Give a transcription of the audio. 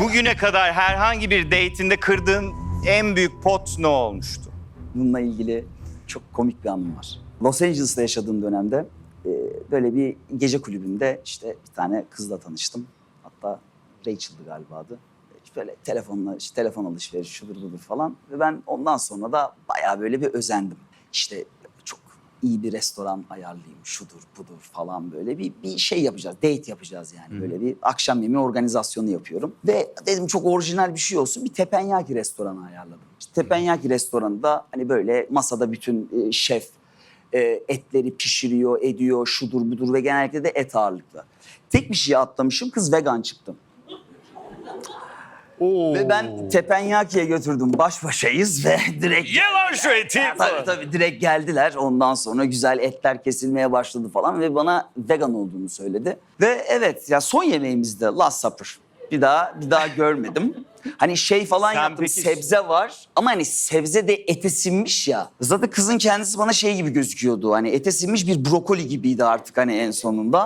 Bugüne kadar herhangi bir date'inde kırdığın en büyük pot ne olmuştu? Bununla ilgili çok komik bir anım var. Los Angeles'ta yaşadığım dönemde e, böyle bir gece kulübünde işte bir tane kızla tanıştım. Hatta Rachel'dı galiba adı. Böyle telefonla, işte telefon alışverişi şudur budur falan. Ve ben ondan sonra da bayağı böyle bir özendim. İşte iyi bir restoran ayarlayayım, şudur budur falan böyle bir, bir şey yapacağız. Date yapacağız yani. Böyle bir akşam yemeği organizasyonu yapıyorum. Ve dedim çok orijinal bir şey olsun. Bir teppanyaki restoranı ayarladım. İşte teppanyaki restoranında hani böyle masada bütün e, şef e, etleri pişiriyor, ediyor, şudur budur ve genellikle de et ağırlıklı. Tek bir şey atlamışım, kız vegan çıktım. Ve ben Teppanyaki'ye götürdüm, baş başayız ve direkt... Ye lan şu eti! Tabii tabii direkt geldiler. Ondan sonra güzel etler kesilmeye başladı falan ve bana vegan olduğunu söyledi. Ve evet ya son yemeğimizde Last Supper. Bir daha bir daha görmedim. Hani şey falan Sen yaptım peki- sebze var ama hani sebze de ete sinmiş ya. Zaten kızın kendisi bana şey gibi gözüküyordu. Hani ete sinmiş bir brokoli gibiydi artık hani en sonunda.